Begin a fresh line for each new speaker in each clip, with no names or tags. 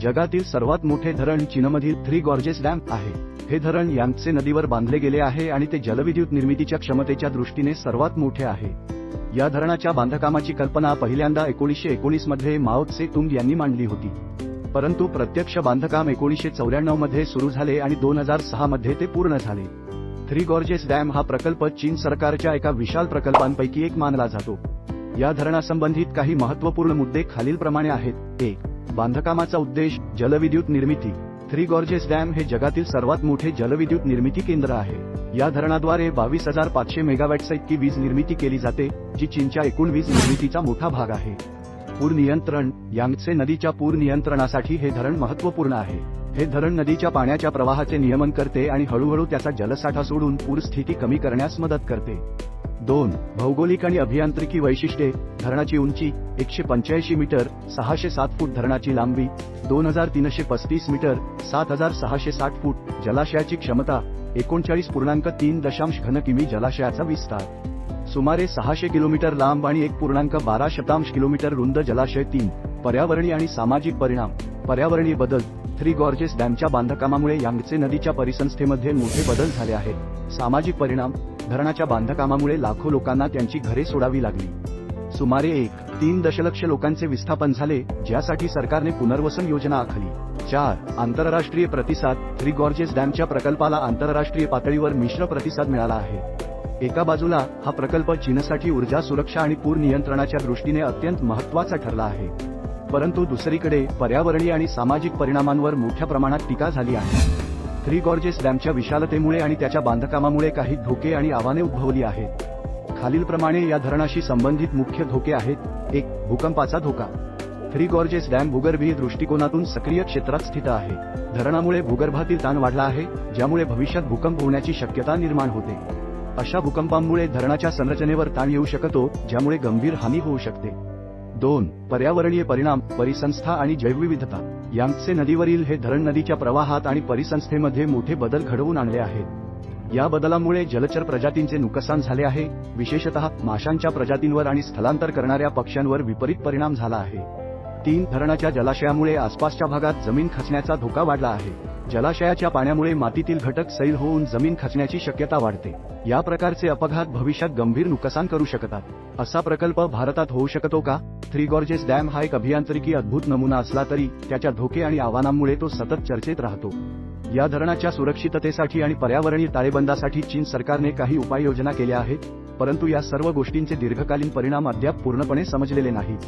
जगातील सर्वात मोठे धरण चीनमधील थ्री गॉर्जेस डॅम आहे. हे धरण यांगसे नदीवर बांधले गेले आहे आणि ते जलविद्युत निर्मितीच्या क्षमतेच्या दृष्टीने सर्वात मोठे आहे. या धरणाच्या बांधकामाची कल्पना पहिल्यांदा एकोणीसशे एकोणीसमध्ये माओ त्से तुंग यांनी मांडली होती. परंतु प्रत्यक्ष बांधकाम एकोणीसशे चौऱ्याण्णवमध्ये सुरू झाले आणि दोन हजार सहा मध्ये ते पूर्ण झाले. थ्री गॉर्जेस डॅम हा प्रकल्प चीन सरकारच्या एका विशाल प्रकल्पांपैकी एक मानला जातो. या धरणासंबंधित काही महत्त्वपूर्ण मुद्दे खालीलप्रमाणे आहेत. एक बांधकामाचा उद्देश जलविद्युत निर्मिती. थ्री गॉर्जेस डॅम हे जगातील सर्वात मोठे जलविद्युत निर्मिती केंद्र आहे. या धरणाद्वारे बावीस हजार पाचशे मेगावॅटचा इतकी वीज निर्मिती केली जाते जी चीनच्या एकूण वीज निर्मितीचा मोठा भाग आहे. पूर नियंत्रण यांगचे नदीच्या पूर नियंत्रणासाठी हे धरण महत्त्वपूर्ण आहे. हे धरण नदीच्या पाण्याच्या प्रवाहाचे नियमन करते आणि हळूहळू त्याचा जलसाठा सोडून पूर स्थिती कमी करण्यास मदत करते. दोन भौगोलिक आणि अभियांत्रिकी वैशिष्ट्ये धरणाची उंची एकशे पंच्याऐंशी मीटर सहाशे सात फूट धरणाची लांबी दोन हजार तीनशे पस्तीस मीटर सात हजार सहाशे साठ फूट जलाशयाची क्षमता एकोणचाळीस पूर्णांक तीन दशांश घन किमी जलाशयाचा विस्तार. सुमारे सहाशे किलोमीटर लांब आणि एक पूर्णांक बारा शतांश किलोमीटर रुंद जलाशय तीन पर्यावरणीय आणि सामाजिक परिणाम. पर्यावरणीय बदल थ्री गॉर्जेस डॅमच्या बांधकामामुळे यांगचे नदीच्या परिसंस्थेमध्ये मोठे बदल झाले आहेत. सामाजिक परिणाम धरणाच्या बांधकामामुळे लाखो लोकांना त्यांची घरे सोडावी लागली. सुमारे एक तीन दशलक्ष लोकांचे विस्थापन झाले ज्यासाठी सरकारने पुनर्वसन योजना आखली. चार आंतरराष्ट्रीय प्रतिसाद थ्री गॉर्जेस डॅमच्या प्रकल्पाला आंतरराष्ट्रीय पातळीवर मिश्र प्रतिसाद मिळाला आहे. एका बाजूला हा प्रकल्प चीनसाठी ऊर्जा सुरक्षा आणि पूर नियंत्रणाच्या दृष्टीने अत्यंत महत्त्वाचा ठरला आहे. परंतु दुसरीकडे पर्यावरणीय आणि सामाजिक परिणामांवर मोठ्या प्रमाणात टीका झाली आहे. थ्री गॉर्जेस डॅमच्या विशालतेमुळे आणि त्याच्या बांधकामामुळे काही धोके आणि आव्हाने उद्भवली आहेत. खालीलप्रमाणे या धरणाशी संबंधित मुख्य धोके आहेत. एक भूकंपाचा धोका. थ्री गॉर्जेस डॅम भूगर्भीय दृष्टिकोनातून सक्रिय क्षेत्रात स्थित आहे. धरणामुळे भूगर्भातील ताण वाढला आहे ज्यामुळे भविष्यात भूकंप होण्याची शक्यता निर्माण होते. अशा भूकंपांमुळे धरणाच्या संरचनेवर ताण येऊ शकतो ज्यामुळे गंभीर हानी होऊ शकते. दोन पर्यावरणीय परिणाम परिसंस्था आणि जैवविविधता. यांगसे नदीवरील हे धरण नदीच्या प्रवाहात आणि परिसंस्थेमध्ये मोठे बदल घडवून आणले आहेत. या बदलामुळे जलचर प्रजातींचे नुकसान झाले आहे. विशेषतः माशांच्या प्रजातींवर आणि स्थलांतर करणाऱ्या पक्ष्यांवर विपरीत परिणाम झाला आहे. तीन धरणाच्या जलाशयामुळे आसपासच्या भागात जमीन खचण्याचा धोका वाढला आहे. जलाशयाच्या पाण्यामुळे मातीतील घटक सैल होऊन जमीन खचण्याची शक्यता वाढते. या प्रकारचे अपघात भविष्यात गंभीर नुकसान करू शकतात. असा प्रकल्प भारतात होऊ शकतो का? थ्री गॉर्जेस डॅम हा एक अभियांत्रिकी अद्भुत नमुना असला तरी त्याच्या धोके आणि आव्हानांमुळे तो सतत चर्चेत राहतो. या धरणाच्या सुरक्षिततेसाठी आणि पर्यावरणीय ताळेबंदासाठी चीन सरकारने काही उपाययोजना केल्या आहेत परंतु या सर्व गोष्टींचे दीर्घकालीन परिणाम अद्याप पूर्णपणे समजलेले नाहीत.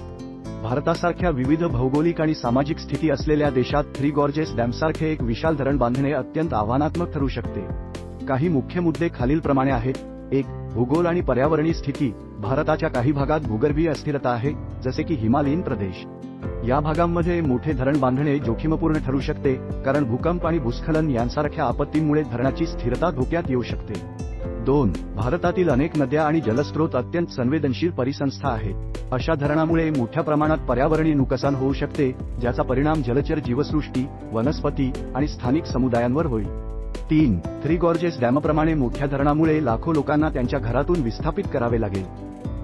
भारतासारख्या विविध भौगोलिक आणि सामाजिक स्थिती असलेल्या देशात थ्री गॉर्जेस डॅमसारखे एक विशाल धरण बांधणे अत्यंत आव्हानात्मक ठरू शकते. काही मुख्य मुद्दे खालीलप्रमाणे आहेत. एक भूगोल आणि पर्यावरणीय स्थिती भारताच्या काही भागात भूगर्भीय अस्थिरता आहे जसे की हिमालयीन प्रदेश. या भागांमध्ये मोठे धरण बांधणे जोखीमपूर्ण ठरू शकते कारण भूकंप आणि भूस्खलन यांसारख्या आपत्तींमुळे धरणाची स्थिरता धोक्यात येऊ शकते. दोन भारतातील अनेक नद्या आणि जलस्रोत अत्यंत संवेदनशील परिसंस्था आहेत. अशा धरणामुळे मोठ्या प्रमाणात पर्यावरणीय नुकसान होऊ शकते ज्याचा परिणाम जलचर जीवसृष्टी वनस्पती आणि स्थानिक समुदायांवर होईल. तीन थ्री गॉर्जेस डॅमप्रमाणे मोठ्या धरणामुळे लाखो लोकांना त्यांच्या घरातून विस्थापित करावे लागेल.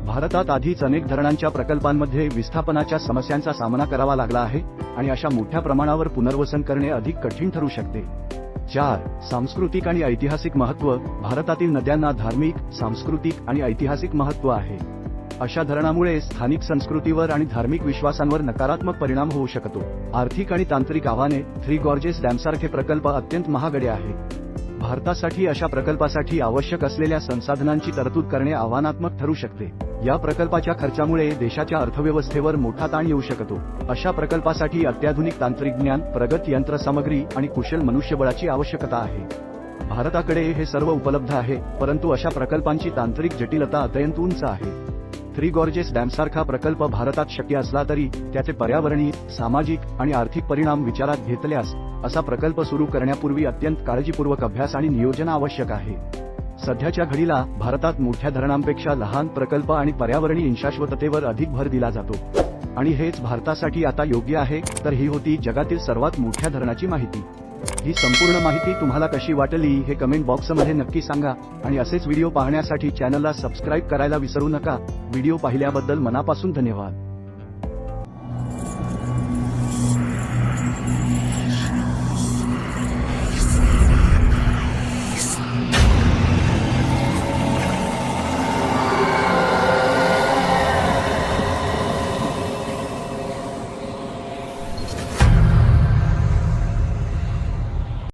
भारतात आधीच अनेक धरणांच्या प्रकल्पांमध्ये विस्थापनाच्या समस्यांचा सामना करावा लागला आहे आणि अशा मोठ्या प्रमाणावर पुनर्वसन करणे अधिक कठीण ठरू शकते. चार सांस्कृतिक आणि ऐतिहासिक महत्त्व. भारतातील नद्यांना धार्मिक सांस्कृतिक आणि ऐतिहासिक महत्त्व आहे. अशा धरणामुळे स्थानिक संस्कृतीवर आणि धार्मिक विश्वासांवर नकारात्मक परिणाम होऊ शकतो. आर्थिक आणि तांत्रिक आव्हाने थ्री गॉर्जेस डॅमसारखे प्रकल्प अत्यंत महागडे आहे. भारतासाठी अशा प्रकल्पासाठी आवश्यक असलेल्या संसाधनांची तरतूद करणे आव्हानात्मक ठरू शकते. या प्रकल्पाच्या खर्चामुळे देशाच्या अर्थव्यवस्थेवर मोठा ताण येऊ शकतो. अशा प्रकल्पासाठी अत्याधुनिक तांत्रिक ज्ञान प्रगत यंत्रसामग्री आणि कुशल मनुष्यबळाची आवश्यकता आहे. भारताकडे हे सर्व उपलब्ध आहे परंतु अशा प्रकल्पांची तांत्रिक जटिलता अत्यंत उंच आहे. थ्री गॉर्जेस डॅमसारखा प्रकल्प भारतात शक्य असला तरी त्याचे पर्यावरणीय सामाजिक आणि आर्थिक परिणाम विचारात घेतल्यास असा प्रकल्प सुरू करण्यापूर्वी अत्यंत काळजीपूर्वक अभ्यास आणि नियोजन आवश्यक आहे. सध्याच्या घडीला भारतात मोठ्या धरणांपेक्षा लहान प्रकल्प आणि पर्यावरणीय शाश्वततेवर अधिक भर दिला जातो. आणि हेच भारतासाठी आता योग्य आहे तर ही होती जगातील सर्वात मोठ्या धरणाची माहिती. ही संपूर्ण माहिती तुम्हाला कशी वाटली हे कमेंट बॉक्समध्ये नक्की सांगा आणि असेच व्हिडिओ पाहण्यासाठी चॅनलला सबस्क्राईब करायला विसरू नका. व्हिडिओ पाहिल्याबद्दल मनापासून धन्यवाद.